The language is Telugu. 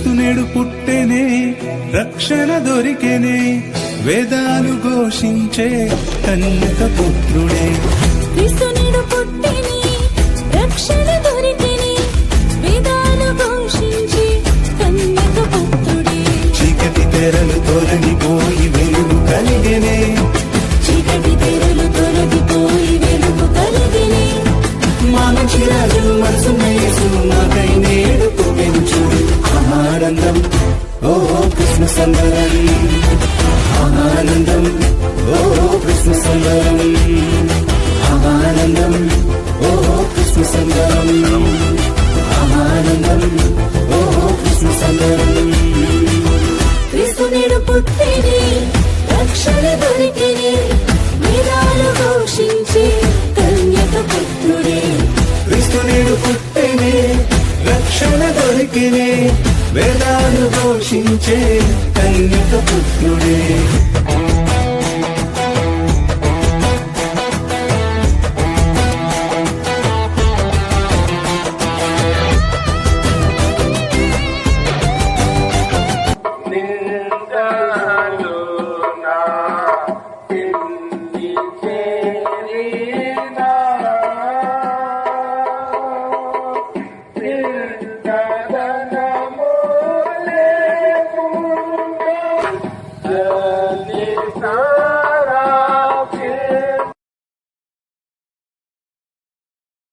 క్రీస్తు నేడు పుట్టెనే రక్షణ దొరికెనే వేదాలు ఘోషించే కన్యక పుత్రుడే. పుట్టిని రక్షణ దొరికిని వేదాలు ఘోషించి కన్యక పుత్రుడే. చీకటి తెరలు తొలగిపోయి వెలుగు కలిగెనే. చీకటి తెరలు తొలగిపోయి వెలుగు కలిగిని. ఆనందం. ఓ కృష్ణ సంబరం. ఆనందం. ఓ కృష్ణ సంబరం. ఆనందం. ఓ కృష్ణ సంబరం. ఆనందం. ఓ కృష్ణ సంబరం. క్రీస్తునిడు పుట్టిని రక్షణ దొరికిని వేదాలు ఘోషించి కన్యక పుత్రుడే. క్రీస్తునేడు పుట్టెనే రక్షణ దొరికినే వేదాలు ఘోషించే కన్యక పుత్రుడే. Thank you.